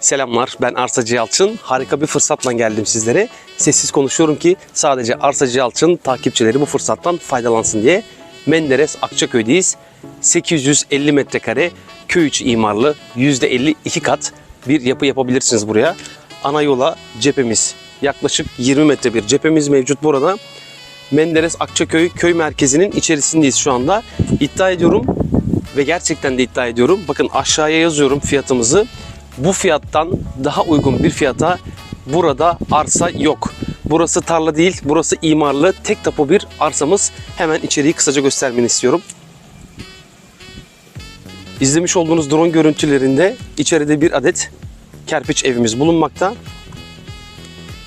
Selamlar ben Arsacı Yalçın. Harika bir fırsatla geldim sizlere. Sessiz konuşuyorum ki sadece Arsacı Yalçın takipçileri bu fırsattan faydalansın diye. Menderes Akçaköy'deyiz. 850 metrekare köy içi imarlı %50 iki kat bir yapı yapabilirsiniz buraya. Ana yola cephemiz yaklaşık 20 metre bir cephemiz mevcut burada. Menderes Akçaköy köy merkezinin içerisindeyiz şu anda. İddia ediyorum ve gerçekten de iddia ediyorum. Bakın aşağıya yazıyorum fiyatımızı. Bu fiyattan daha uygun bir fiyata burada arsa yok. Burası tarla değil, burası imarlı tek tapu bir arsamız. Hemen içeriği kısaca göstermeni istiyorum. İzlemiş olduğunuz drone görüntülerinde içeride bir adet kerpiç evimiz bulunmakta.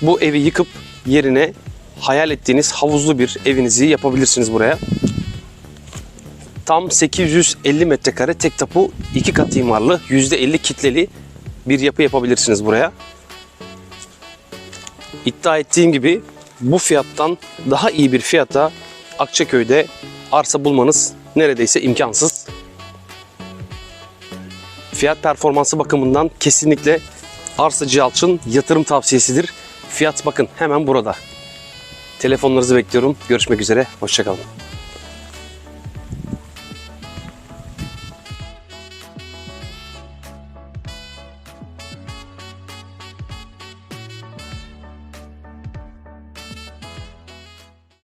Bu evi yıkıp yerine hayal ettiğiniz havuzlu bir evinizi yapabilirsiniz buraya. Tam 850 metrekare tek tapu iki kat imarlı %50 kitleli bir yapı yapabilirsiniz buraya. İddia ettiğim gibi bu fiyattan daha iyi bir fiyata Akçaköy'de arsa bulmanız neredeyse imkansız. Fiyat performansı bakımından kesinlikle Arsacı Yalçın yatırım tavsiyesidir. Fiyat bakın hemen burada. Telefonlarınızı bekliyorum. Görüşmek üzere. Hoşçakalın.